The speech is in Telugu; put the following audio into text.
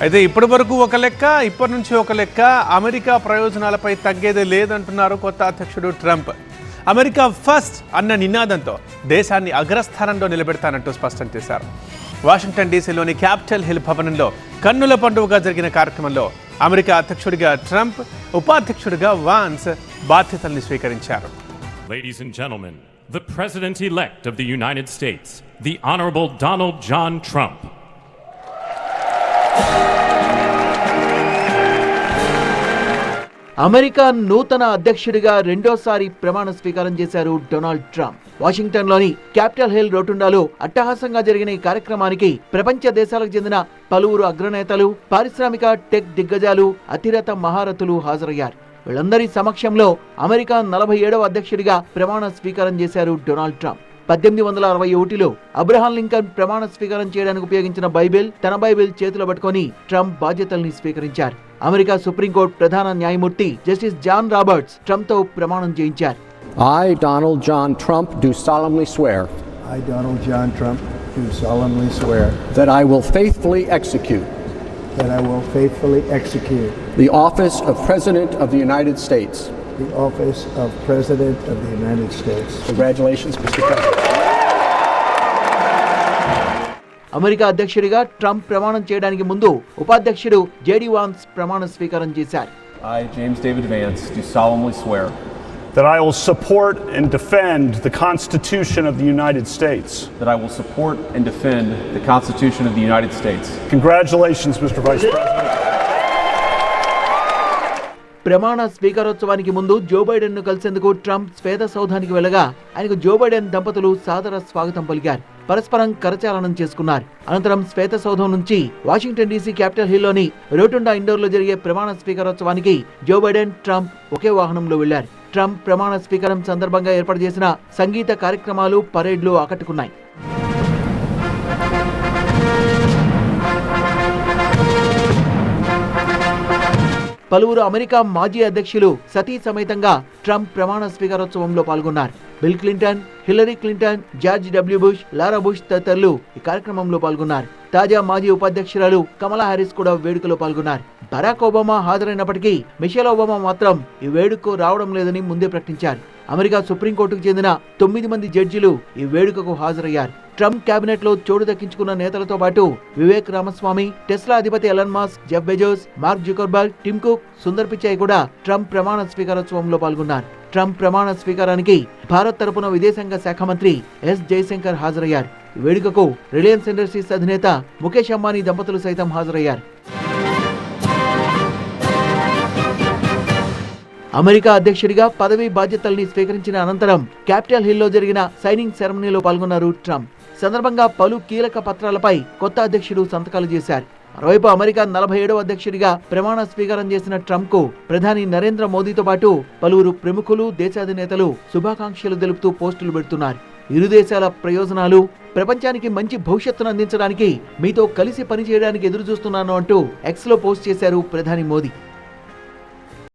అయితే ఇప్పటి వరకు ఒక లెక్క ఇప్పటి నుంచి ఒక లెక్క అమెరికా ప్రయోజనాలపై తగ్గేదే లేదంటున్నారు కొత్త అధ్యక్షుడు ట్రంప్ అమెరికా ఫస్ట్ అన్న నినాదంతో దేశాన్ని అగ్రస్థానంలో నిలబెడతానంటూ స్పష్టం చేశారు వాషింగ్టన్ డీసీలోని క్యాపిటల్ హిల్ భవనంలో కన్నుల పండుగగా జరిగిన కార్యక్రమంలో అమెరికా అధ్యక్షుడిగా ట్రంప్ ఉపాధ్యక్షుడిగా వాన్స్ బాధ్యతల్ని స్వీకరించారు Ladies and gentlemen, the President elect of the United States, the Honorable Donald John Trump. America నూతన అధ్యక్షుడిగా రెండోసారి ప్రమాణ స్వీకారం చేశారు డొనాల్డ్ ట్రంప్. వాషింగ్టన్లోని క్యాపిటల్ హిల్ రోటుండాలో అట్టహాసంగా జరిగిన ఈ కార్యక్రమానికి ప్రపంచ దేశాలకు చెందిన పలువురు అగ్రనేతలు పారిశ్రామిక టెక్ దిగ్గజాలు అతిరత మహారథులు హాజరయ్యారు. వీళ్ళందరి సమక్షంలో అమెరికా నలభై ఏడవ అధ్యక్షుడిగా ప్రమాణ స్వీకారం చేశారు డొనాల్డ్ ట్రంప్. పద్దెనిమిది వందల అరవై ఒకటిలో అబ్రహాం లింకన్ ప్రమాణ స్వీకారం చేయడానికి ఉపయోగించిన బైబిల్ తన బైబిల్ చేతిలో పట్టుకుని ట్రంప్ బాధ్యతల్ని స్వీకరించారు. అమెరికా సుప్రీంకోర్టు ప్రధాన న్యాయమూర్తి జస్టిస్ జాన్ రాబర్ట్స్ ట్రంప్తో ప్రమాణం చేయించారు. I Donald John Trump do solemnly swear I Donald John Trump do solemnly swear that I will faithfully execute that I will faithfully execute the office president of United States the office of President of the United States. Congratulations, Mr. President. America అధ్యక్షుడిగా ట్రంప్ ప్రమాణం చేయడానికి ముందు ఉపాధ్యక్షుడు జేడీ వాన్స్ ప్రమాణ స్వీకారం చేశారు I, James David Vance, do solemnly swear That I will support and defend the Constitution of the United States. that I will support and defend the Constitution of the United States. Congratulations, Mr. Vice President. ప్రమాణ స్వీకారోత్సవానికి ముందు జో బైడెన్ను కలిసేందుకు ట్రంప్ శ్వేత సౌధానికి వెళ్ళగా ఆయనకు జో బైడెన్ దంపతులు సాదర స్వాగతం పలికారు. పరస్పరం కరచాలనం చేసుకున్నారు. అనంతరం శ్వేత సౌధం నుంచి వాషింగ్టన్ డీసీ క్యాపిటల్ హిల్లోని రోటుండా ఇండోర్లో జరిగే ప్రమాణ స్వీకారోత్సవానికి జో బైడెన్ ట్రంప్ ఒకే వాహనంలో వెళ్ళారు ట్రంప్ ప్రమాణ స్వీకారం సందర్భంగా ఏర్పాటు చేసిన సంగీత కార్యక్రమాలు పరేడ్లు ఆకట్టుకున్నాయి. పలువురు అమెరికా మాజీ అధ్యక్షులు సతీ సమేతంగా ట్రంప్ ప్రమాణ స్వీకారోత్సవంలో పాల్గొన్నారు. Bill Clinton Hillary Clinton George W Bush Laura Bush తదితరులు ఈ కార్యక్రమంలో పాల్గొన్నారు. తాజా మాజీ ఉపాధ్యక్షురాలు కమలా హారిస్ కూడా వేడుకలో పాల్గొన్నారు. బరాక్ ఒబామా హాజరైనప్పటికీ మిషెల్ ఒబామా మాత్రం ఈ వేడుకకు రావడం లేదని ముందే ప్రకటించారు. అమెరికా సుప్రీంకోర్టుకు చెందిన తొమ్మిది మంది జడ్జిలు ఈ వేడుకకు హాజరయ్యారు. ట్రంప్ కేబినెట్లో చోటు దక్కించుకున్న నేతలతో పాటు వివేక్ రామస్వామి టెస్లా అధిపతి Elon Musk Jeff Bezos Mark Zuckerberg Tim Cook Sundar Pichai కూడా ట్రంప్ ప్రమాణ స్వీకారోత్సవంలో పాల్గొన్నారు. ట్రంప్ ప్రమాణ స్వీకారానికి భారత్ తరపున విదేశాంగ శాఖ మంత్రి ఎస్ జయశంకర్ హాజరయ్యారు. ఈ వేడుకకు రిలయన్స్ ఇండస్ట్రీస్ అధినేత ముఖేష్ అంబానీ దంపతులు సైతం హాజరయ్యారు. అమెరికా అధ్యక్షుడిగా పదవి బాధ్యతల్ని స్వీకరించిన అనంతరం క్యాపిటల్ హిల్లో జరిగిన సైనింగ్ సెరమనీలో పాల్గొన్నారు ట్రంప్. సందర్భంగా పలు కీలక పత్రాలపై కొత్త అధ్యక్షుడు సంతకాలు చేశారు. మరోవైపు అమెరికా నలభై ఏడవ అధ్యక్షుడిగా ప్రమాణ స్వీకారం చేసిన ట్రంప్కు ప్రధాని నరేంద్ర మోదీతో పాటు పలువురు ప్రముఖులు దేశాధినేతలు శుభాకాంక్షలు తెలుపుతూ పోస్టులు పెడుతున్నారు. ఇరు దేశాల ప్రయోజనాలు ప్రపంచానికి మంచి భవిష్యత్తును అందించడానికి మీతో కలిసి పనిచేయడానికి ఎదురు చూస్తున్నాను అంటూ ఎక్స్లో పోస్ట్ చేశారు ప్రధాని మోదీ.